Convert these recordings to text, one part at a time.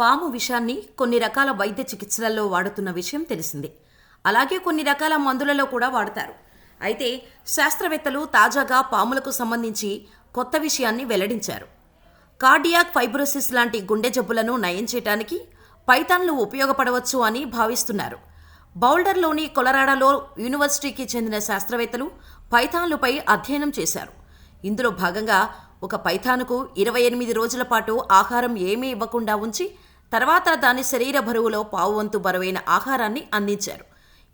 పాము విషాన్ని కొన్ని రకాల వైద్య చికిత్సలలో వాడుతున్న విషయం తెలిసిందే. అలాగే కొన్ని రకాల మందులలో కూడా వాడతారు. అయితే శాస్త్రవేత్తలు తాజాగా పాములకు సంబంధించి కొత్త విషయాన్ని వెల్లడించారు. కార్డియాక్ ఫైబ్రోసిస్ లాంటి గుండె జబ్బులను నయం చేయడానికి పైథాన్లు ఉపయోగపడవచ్చు అని భావిస్తున్నారు. బౌల్డర్లోని కొలరాడాలో యూనివర్సిటీకి చెందిన శాస్త్రవేత్తలు పైథాన్లపై అధ్యయనం చేశారు. ఇందులో భాగంగా ఒక పైథాన్కు ఇరవై ఎనిమిది రోజుల పాటు ఆహారం ఏమీ ఇవ్వకుండా ఉంచి తర్వాత దాని శరీర బరువులో పావువంతు బరువైన ఆహారాన్ని అందించారు.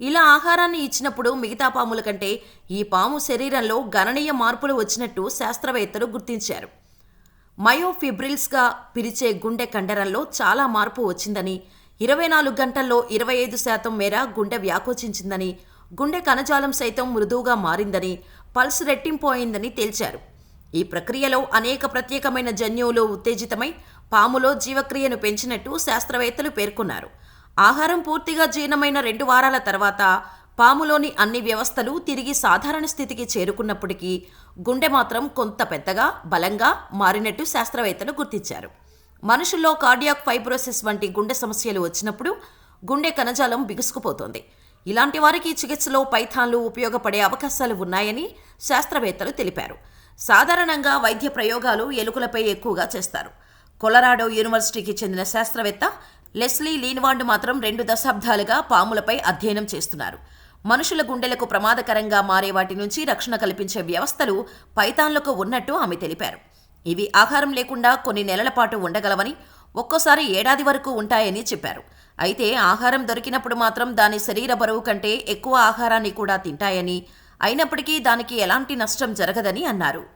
ఇలా ఆహారాన్ని ఇచ్చినప్పుడు మిగతా పాముల కంటే ఈ పాము శరీరంలో గణనీయ మార్పులు వచ్చినట్టు శాస్త్రవేత్తలు గుర్తించారు. మయోఫిబ్రిల్స్గా పిలిచే గుండె కండరంలో చాలా మార్పు వచ్చిందని ఇరవై నాలుగు గంటల్లో ఇరవై ఐదు శాతం మేర గుండె వ్యాకోచించిందని గుండె కణజాలం సైతం మృదువుగా మారిందని పల్స్ రెట్టింపు అయిందని తేల్చారు. ఈ ప్రక్రియలో అనేక ప్రత్యేకమైన జన్యువులు ఉత్తేజితమై పాములో జీవక్రియను పెంచినట్టు శాస్త్రవేత్తలు పేర్కొన్నారు. ఆహారం పూర్తిగా జీర్ణమైన రెండు వారాల తర్వాత పాములోని అన్ని వ్యవస్థలు తిరిగి సాధారణ స్థితికి చేరుకున్నప్పటికీ గుండె మాత్రం కొంత పెద్దగా బలంగా మారినట్టు శాస్త్రవేత్తలు గుర్తించారు. మనుషుల్లో కార్డియాక్ ఫైబ్రోసిస్ వంటి గుండె సమస్యలు వచ్చినప్పుడు గుండె కణజాలం బిగుసుకుపోతోంది. ఇలాంటి వారికి చికిత్సలో పైథాన్లు ఉపయోగపడే అవకాశాలు ఉన్నాయని శాస్త్రవేత్తలు తెలిపారు. సాధారణంగా వైద్య ప్రయోగాలు ఎలుకలపై ఎక్కువగా చేస్తారు. కొలరాడో యూనివర్సిటీకి చెందిన శాస్త్రవేత్త లెస్లీ లీన్వాండ్ మాత్రం రెండు దశాబ్దాలుగా పాములపై అధ్యయనం చేస్తున్నారు. మనుషుల గుండెలకు ప్రమాదకరంగా మారే వాటి నుంచి రక్షణ కల్పించే వ్యవస్థలు పైతాన్లకు ఉన్నట్టు ఆమె తెలిపారు. ఇవి ఆహారం లేకుండా కొన్ని నెలల పాటు ఉండగలవని ఒక్కోసారి ఏడాది వరకు ఉంటాయని చెప్పారు. అయితే ఆహారం దొరికినప్పుడు మాత్రం దాని శరీర బరువు కంటే ఎక్కువ ఆహారాన్ని కూడా తింటాయని అయినప్పటికీ దానికి ఎలాంటి నష్టం జరగదని అన్నారు.